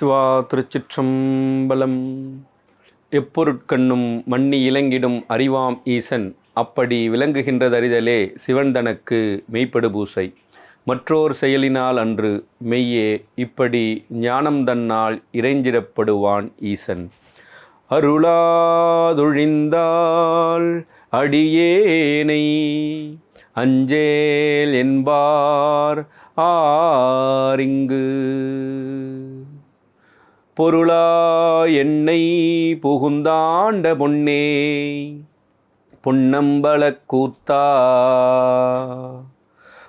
சிவா திருச்சிற்றம்பலம். எப்பொருட்கண்ணும் மண்ணி இலங்கிடும் அறிவாம் ஈசன். அப்படி விளங்குகின்றதறிதலே சிவன் தனக்கு மெய்ப்படு பூசை. மற்றோர் செயலினால் அன்று மெய்யே இப்படி ஞானம் தன்னால் இறைஞ்சிடப்படுவான் ஈசன். அருளாதொழிந்தால் அடியேனை அஞ்சேல் என்பார் ஆரிங்கு. பொருளா என்னை புகுந்தாண்ட பொன்னே. பொன்னம்பலக் கூத்தா.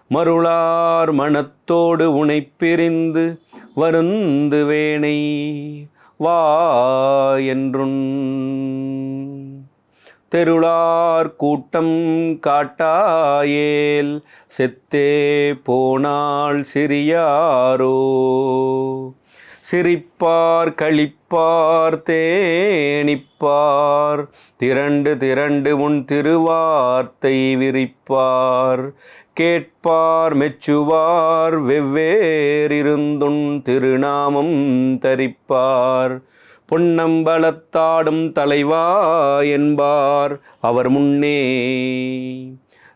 மருளார் மனத்தோடு உனை பிரிந்து வருந்து வேணை. வா என்றுன். தெருளார் கூட்டம் காட்டாயேல். செத்தே போனாள் சிறியாரோ. சிரிப்பார் களிப்பார் தேனிப்பார். திரண்டு திரண்டு உன் திருவார்த்தை விரிப்பார். கேட்பார் மெச்சுவார் வெவ்வேறிருந்துன் திருநாமம் தரிப்பார். பொன்னம்பலத்தாடும் தலைவா என்பார் அவர் முன்னே.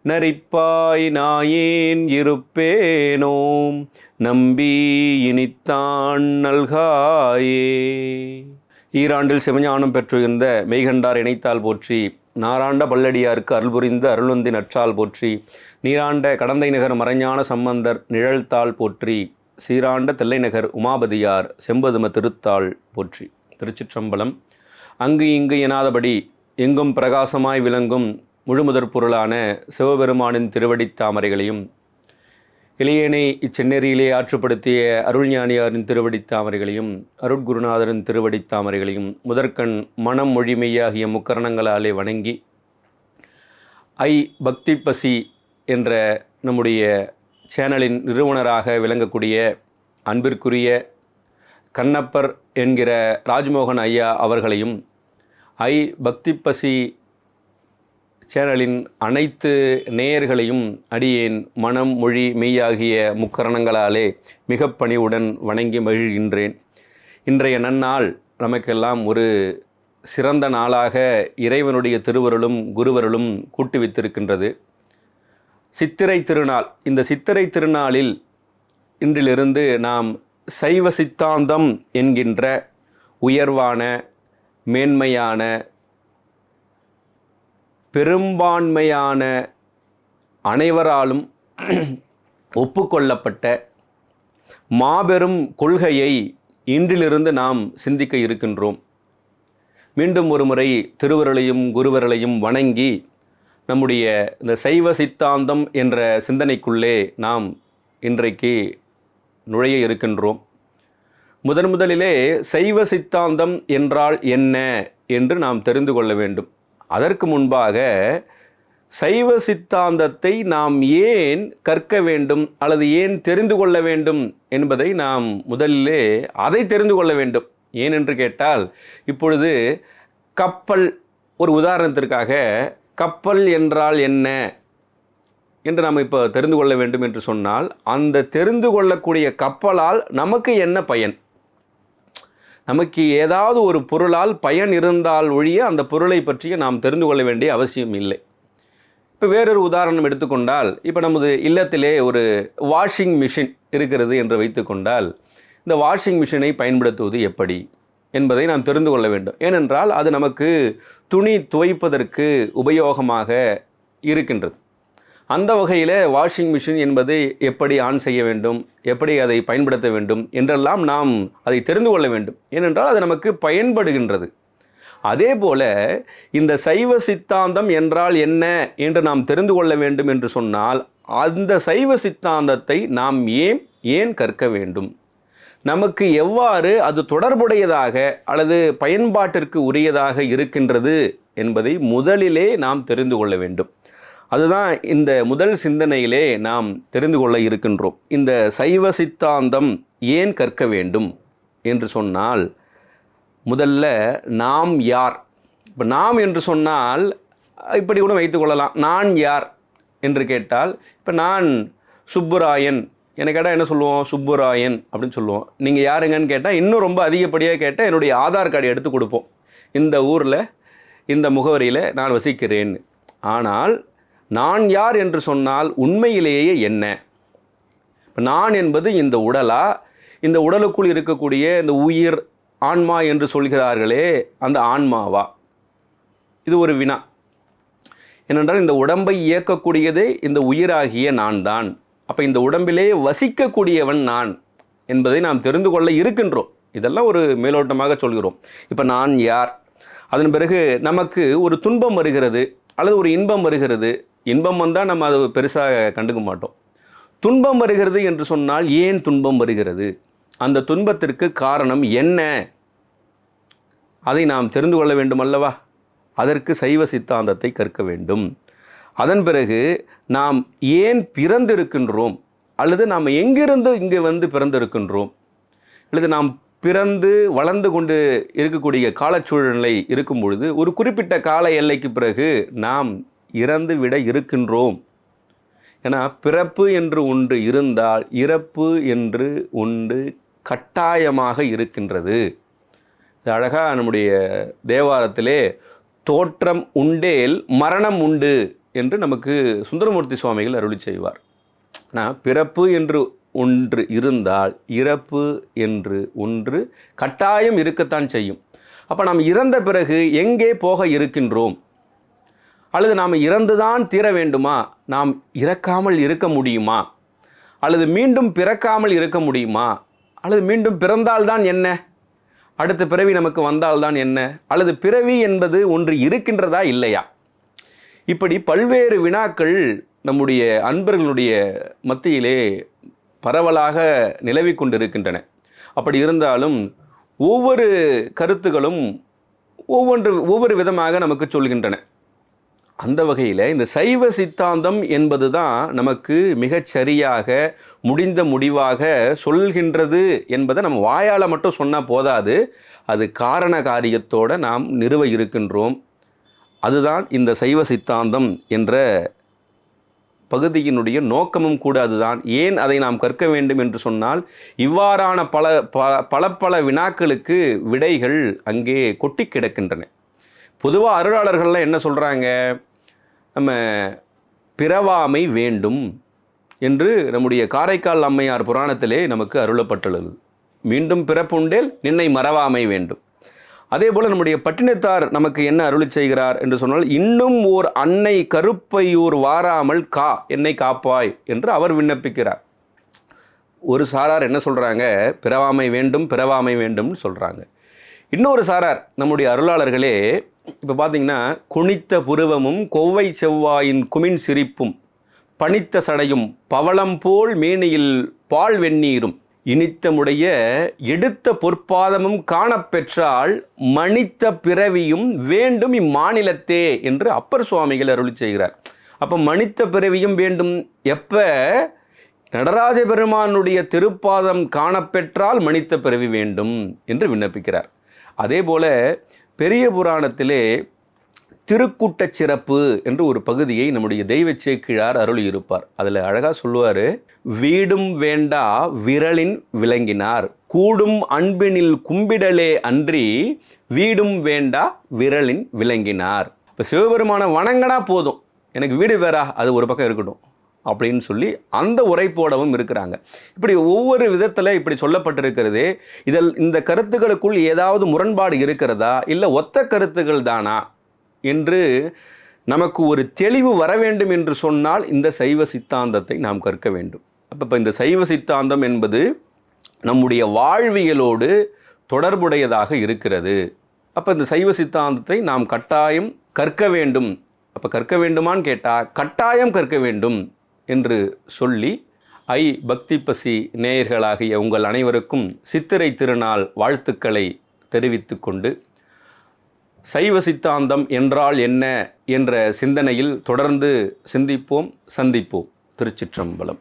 நரிப்பாய் நாயேன் இருப்பேனோம் நம்பி இனித்தான் நல்காயே. ஈராண்டில் சிவஞானம் பெற்றிருந்த மெய்கண்டார் இணைத்தால் போற்றி நாராண்ட பல்லடியாருக்கு அருள் புரிந்த அருளுந்தி நற்றால் போற்றி நீராண்ட கடந்தை நகர் மறைஞான சம்பந்தர் நிழல்தாள் போற்றி சீராண்ட தில்லைநகர் உமாபதியார் செம்பதும திருத்தாள் போற்றி. திருச்சிற்றம்பலம் அங்கு இங்கு எனாதபடி எங்கும் பிரகாசமாய் விளங்கும் முழுமுதற் பொருளான சிவபெருமானின் திருவடித் தாமரைகளையும் இளையனை இச்செந்நெறியிலே ஆற்றுப்படுத்திய அருள்ஞானியாரின் திருவடித் தாமரைகளையும் அருட்குருநாதரின் திருவடித் தாமரைகளையும் முதற்கண் மனம் மொழிமையாகிய முக்கரணங்களாலே வணங்கி ஐ பக்தி பசி என்ற நம்முடைய சேனலின் நிறுவனராக விளங்கக்கூடிய அன்பிற்குரிய கண்ணப்பர் என்கிற ராஜ்மோகன் ஐயா அவர்களையும் ஐ பக்தி பசி சேனலின் அனைத்து நேயர்களையும் அடியேன் மனம் மொழி மெய்யாகிய முக்கரணங்களாலே மிக பணிவுடன் வணங்கி மகிழ்கின்றேன். இன்றைய நன்னாள் நமக்கெல்லாம் ஒரு சிறந்த நாளாக இறைவனுடைய திருவருளும் குருவருளும் கூட்டி வைத்திருக்கின்றது சித்திரை திருநாள் இந்த சித்திரை திருநாளில் இன்றிலிருந்து நாம் சைவ சித்தாந்தம் என்கின்ற உயர்வான மேன்மையான பெரும்பான்மையான அனைவராலும் ஒப்புக்கொள்ளப்பட்ட மாபெரும் கொள்கையை இன்றிலிருந்து நாம் சிந்திக்க இருக்கின்றோம். மீண்டும் ஒரு முறை திருவருளையும் குருவர்களையும் வணங்கி நம்முடைய இந்த சைவ சித்தாந்தம் என்ற சிந்தனைக்குள்ளே நாம் இன்றைக்கு நுழைய இருக்கின்றோம். முதன் முதலிலே சைவ சித்தாந்தம் என்றால் என்ன என்று நாம் தெரிந்து கொள்ள வேண்டும். அதற்கு முன்பாக சைவ சித்தாந்தத்தை நாம் ஏன் கற்க வேண்டும் அல்லது ஏன் தெரிந்து கொள்ள வேண்டும் என்பதை நாம் முதலிலே அதை தெரிந்து கொள்ள வேண்டும். ஏன் என்று கேட்டால் இப்பொழுது கப்பல் ஒரு உதாரணத்திற்காக கப்பல் என்றால் என்ன என்று நாம் இப்போ தெரிந்து கொள்ள வேண்டும் என்று சொன்னால் அந்த தெரிந்து கொள்ளக்கூடிய கப்பலால் நமக்கு என்ன பயன்? நமக்கு ஏதாவது ஒரு பொருளால் பயன் இருந்தால் ஒழிய அந்த பொருளை பற்றி நாம் தெரிந்து கொள்ள வேண்டிய அவசியம் இல்லை. இப்போ வேறொரு உதாரணம் எடுத்துக்கொண்டால் இப்போ நமது இல்லத்திலே ஒரு வாஷிங் மிஷின் இருக்கிறது என்று வைத்துக்கொண்டால் இந்த வாஷிங் மிஷினை பயன்படுத்துவது எப்படி என்பதை நாம் தெரிந்து கொள்ள வேண்டும். ஏனென்றால் அது நமக்கு துணி துவைப்பதற்கு உபயோகமாக இருக்கின்றது. அந்த வகையில் வாஷிங் மிஷின் என்பது எப்படி ஆன் செய்ய வேண்டும் எப்படி அதை பயன்படுத்த வேண்டும் என்றெல்லாம் நாம் அதை தெரிந்து கொள்ள வேண்டும். ஏனென்றால் அது நமக்கு பயன்படுகின்றது. அதே போல இந்த சைவ சித்தாந்தம் என்றால் என்ன என்று நாம் தெரிந்து கொள்ள வேண்டும் என்று சொன்னால் அந்த சைவ சித்தாந்தத்தை நாம் ஏன் ஏன் கற்க வேண்டும்? நமக்கு எவ்வாறு அது தொடர்புடையதாக அல்லது பயன்பாட்டிற்கு உரியதாக இருக்கின்றது என்பதை முதலிலே நாம் தெரிந்து கொள்ள வேண்டும். அதுதான் இந்த முதல் சிந்தனையிலே நாம் தெரிந்து கொள்ள இருக்கின்றோம். இந்த சைவ சித்தாந்தம் ஏன் கற்க வேண்டும் என்று சொன்னால் முதல்ல நாம் யார்? இப்போ நாம் என்று சொன்னால் இப்படி கூட வைத்துக்கொள்ளலாம் நான் யார் என்று கேட்டால் இப்போ நான் சுப்புராயன். எனக்கு கேட்டால் என்ன சொல்லுவோம்? சுப்புராயன் அப்படின்னு சொல்லுவோம். நீங்கள் யாருங்கன்னு கேட்டால் இன்னும் ரொம்ப அதிகப்படியாக கேட்டால் என்னுடைய ஆதார் கார்டு எடுத்து கொடுப்போம். இந்த ஊரில் இந்த முகவரியில் நான் வசிக்கிறேன் ஆனால் நான் யார் என்று சொன்னால் உண்மையிலேயே என்ன? நான் என்பது இந்த உடலா? இந்த உடலுக்குள் இருக்கக்கூடிய இந்த உயிர் ஆன்மா என்று சொல்கிறார்களே அந்த ஆன்மாவா? இது ஒரு வினா. ஏனென்றால் இந்த உடம்பை இயக்கக்கூடியதே இந்த உயிராகிய நான் தான். அப்போ இந்த உடம்பிலே வசிக்கக்கூடியவன் நான் என்பதை நாம் தெரிந்து கொள்ள இருக்கின்றோம். இதெல்லாம் ஒரு மேலோட்டமாக சொல்கிறோம். இப்போ நான் யார்? அதன் பிறகு நமக்கு ஒரு துன்பம் வருகிறது அல்லது ஒரு இன்பம் வருகிறது. இன்பம் வந்தால் நம்ம அதை பெருசாக கண்டுக்க மாட்டோம். துன்பம் வருகிறது என்று சொன்னால் ஏன் துன்பம் வருகிறது? அந்த துன்பத்திற்கு காரணம் என்ன? அதை நாம் தெரிந்து கொள்ள வேண்டும் அல்லவா? அதற்கு சைவ சித்தாந்தத்தை கற்க வேண்டும். அதன் பிறகு நாம் ஏன் பிறந்திருக்கின்றோம்? அல்லது நாம் எங்கிருந்து இங்கே வந்து பிறந்திருக்கின்றோம்? அல்லது நாம் பிறந்து வளர்ந்து கொண்டு இருக்கக்கூடிய காலச்சூழ்நிலை இருக்கும் பொழுது ஒரு குறிப்பிட்ட கால எல்லைக்கு பிறகு நாம் இறந்து விட இருக்கின்றோம். ஏன்னா பிறப்பு என்று ஒன்று இருந்தால் இறப்பு என்று ஒன்று கட்டாயமாக இருக்கின்றது. இது அழகாக நம்முடைய தேவாரத்திலே தோற்றம் உண்டேல் மரணம் உண்டு என்று நமக்கு சுந்தரமூர்த்தி சுவாமிகள் அருளி செய்வார். ஆனால் பிறப்பு என்று ஒன்று இருந்தால் இறப்பு என்று ஒன்று கட்டாயம் இருக்கத்தான் செய்யும். அப்போ நாம் இறந்த பிறகு எங்கே போக இருக்கின்றோம்? அல்லது நாம் இறந்துதான் தீர வேண்டுமா? நாம் இறக்காமல் இருக்க முடியுமா? அல்லது மீண்டும் பிறக்காமல் இருக்க முடியுமா? அல்லது மீண்டும் பிறந்தால்தான் என்ன? அடுத்த பிறவி நமக்கு வந்தால்தான் என்ன? அல்லது பிறவி என்பது ஒன்று இருக்கின்றதா இல்லையா? இப்படி பல்வேறு வினாக்கள் நம்முடைய அன்பர்களுடைய மத்தியிலே பரவலாக நிலவி கொண்டிருக்கின்றன. அப்படி இருந்தாலும் ஒவ்வொரு கருத்துகளும் ஒவ்வொன்று ஒவ்வொரு விதமாக நமக்கு சொல்கின்றன. அந்த வகையில் இந்த சைவ சித்தாந்தம் என்பது தான் நமக்கு மிகச்சரியாக முடிந்த முடிவாக சொல்கின்றது என்பதை நம்ம வாயால் மட்டும் சொன்னால் போதாது. அது காரண காரியத்தோடு நாம் நிறுவ இருக்கின்றோம். அதுதான் இந்த சைவ சித்தாந்தம் என்ற பகுதியினுடைய நோக்கமும் கூட அதுதான். ஏன் அதை நாம் கற்க வேண்டும் என்று சொன்னால் இவ்வாறான பல பல பல பல வினாக்களுக்கு விடைகள் அங்கே கொட்டி கிடக்கின்றன. பொதுவாக அருளாளர்கள்லாம் என்ன சொல்கிறாங்க நம்ம பிறவாமை வேண்டும் என்று நம்முடைய காரைக்கால் அம்மையார் புராணத்திலே நமக்கு அருளப்பட்டுள்ளது. மீண்டும் பிறப்புண்டேல் நின்னை மறவாமை வேண்டும். அதே போல் நம்முடைய பட்டினத்தார் நமக்கு என்ன அருளி செய்கிறார் என்று சொன்னால் இன்னும் ஓர் அன்னை கருப்பையூர் வாராமல் கா என்னை காப்பாய் என்று அவர் விண்ணப்பிக்கிறார். ஒரு சாரார் என்ன சொல்கிறாங்க பிறவாமை வேண்டும் பிறவாமை வேண்டும்னு சொல்கிறாங்க இன்னொரு சாரார் நம்முடைய அருளாளர்களே இப்போ பார்த்தீங்கன்னா குனித்த புருவமும் கொவ்வை செவ்வாயின் குமின் சிரிப்பும் பனித்த சடையும் பவளம் போல் மேனியில் பால் வெந்நீரும் இனித்தமுடைய எடுத்த பொற்பாதமும் காணப்பெற்றால் மணித்த பிறவியும் வேண்டும் இம்மாநிலத்தே என்று அப்பர் சுவாமிகள் அருளி செய்கிறார். அப்போ மணித்த பிறவியும் வேண்டும் எப்போ? நடராஜ பெருமானுடைய திருப்பாதம் காணப்பெற்றால் மணித்த பிறவி வேண்டும் என்று விண்ணப்பிக்கிறார். அதே போல பெரிய புராணத்திலே திருக்குட்டச் சிறப்பு என்று ஒரு பகுதியை நம்முடைய தெய்வ சேக்கிழார் அருள் இருப்பார் அதில் அழகாக சொல்லுவார் வீடும் வேண்டா விரலின் விளங்கினார் கூடும் அன்பினில் கும்பிடலே அன்றி வீடும் வேண்டா விரலின் விளங்கினார். இப்போ சிவபெருமானை வணங்கினா போதும். எனக்கு வீடு வேறா அது ஒரு பக்கம் இருக்கட்டும். அப்படின்னு சொல்லி அந்த உரைப்போடவும் இருக்கிறாங்க. இப்படி ஒவ்வொரு விதத்தில் இப்படி சொல்லப்பட்டிருக்கிறது. இதில் இந்த கருத்துக்களுக்குள் ஏதாவது முரண்பாடு இருக்கிறதா? இல்லை ஒத்த கருத்துக்கள் தானா? என்று நமக்கு ஒரு தெளிவு வர வேண்டும் என்று சொன்னால் இந்த சைவ சித்தாந்தத்தை நாம் கற்க வேண்டும். அப்போ இப்போ இந்த சைவ சித்தாந்தம் என்பது நம்முடைய வாழ்வியலோடு தொடர்புடையதாக இருக்கிறது. அப்போ இந்த சைவ சித்தாந்தத்தை நாம் கட்டாயம் கற்க வேண்டும். அப்போ கற்க வேண்டுமான்னு கேட்டால் கட்டாயம் கற்க வேண்டும். என்று சொல்லி ஐ பக்தி பசி நேயர்களாகிய உங்கள் அனைவருக்கும் சித்திரை திருநாள் வாழ்த்துக்களை தெரிவித்து கொண்டு சைவ சித்தாந்தம் என்றால் என்ன? என்ற சிந்தனையில் தொடர்ந்து சிந்திப்போம் சந்திப்போம். திருச்சிற்றம்பலம்.